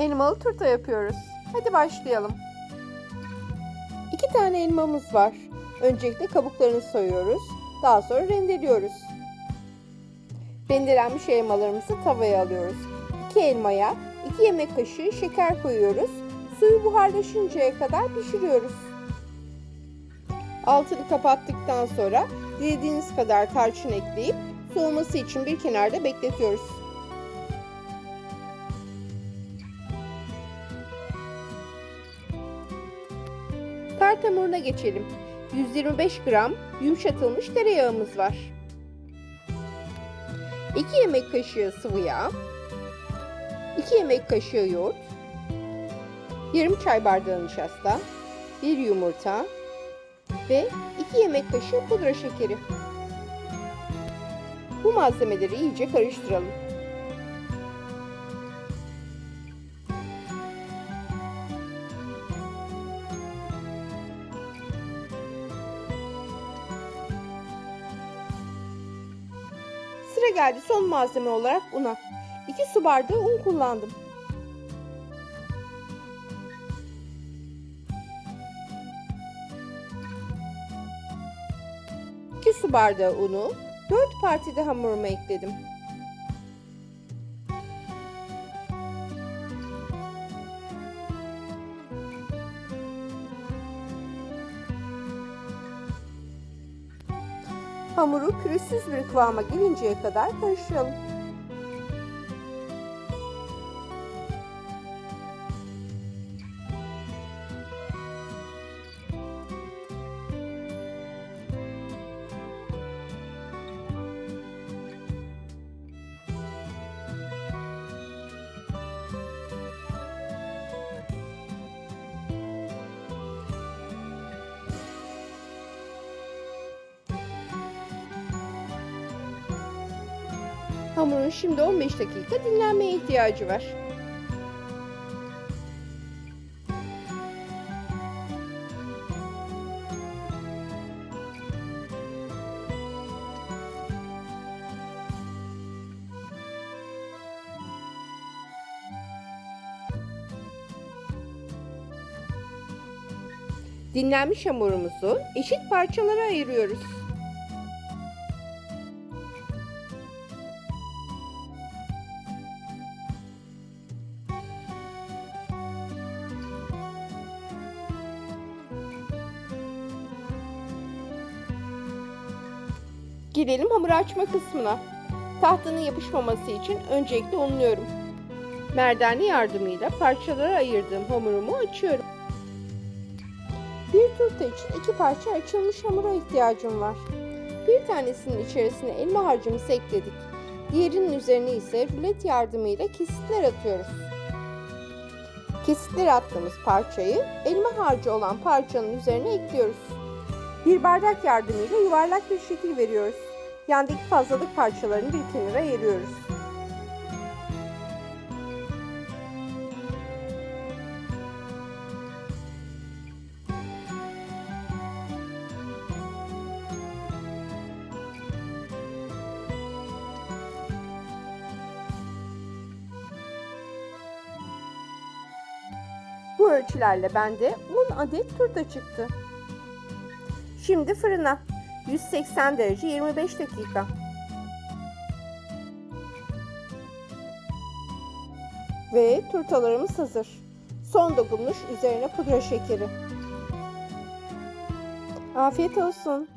Elmalı turta yapıyoruz. Hadi başlayalım. İki tane elmamız var. Öncelikle kabuklarını soyuyoruz. Daha sonra rendeliyoruz. Rendelenmiş elmalarımızı tavaya alıyoruz. İki elmaya 2 yemek kaşığı şeker koyuyoruz. Suyu buharlaşıncaya kadar pişiriyoruz. Altını kapattıktan sonra dilediğiniz kadar tarçın ekleyip soğuması için bir kenarda bekletiyoruz. Tart hamuruna geçelim. 125 gram yumuşatılmış tereyağımız var. 2 yemek kaşığı sıvı yağ, 2 yemek kaşığı yoğurt, yarım çay bardağı nişasta, 1 yumurta ve 2 yemek kaşığı pudra şekeri. Bu malzemeleri iyice karıştıralım. Sıra geldi son malzeme olarak una. 2 su bardağı un kullandım. İki su bardağı unu 4 partide hamuruma ekledim. Hamuru pürüzsüz bir kıvama gelinceye kadar karıştıralım. Hamurun şimdi 15 dakika dinlenmeye ihtiyacı var. Dinlenmiş hamurumuzu eşit parçalara ayırıyoruz. Gelelim hamur açma kısmına. Tahtanın yapışmaması için öncelikle unluyorum. Merdane yardımıyla parçalara ayırdığım hamurumu açıyorum. Bir turta için iki parça açılmış hamura ihtiyacım var. Bir tanesinin içerisine elma harcımızı ekledik. Diğerinin üzerine ise rulet yardımıyla kesitler atıyoruz. Kesitler attığımız parçayı elma harcı olan parçanın üzerine ekliyoruz. Bir bardak yardımıyla yuvarlak bir şekil veriyoruz. Yandaki fazlalık parçalarını bir kenara ayırıyoruz. Bu ölçülerle bende 10 adet turta çıktı. Şimdi fırına 180 derece 25 dakika. Ve turtalarımız hazır. Son dokunuş üzerine pudra şekeri. Afiyet olsun.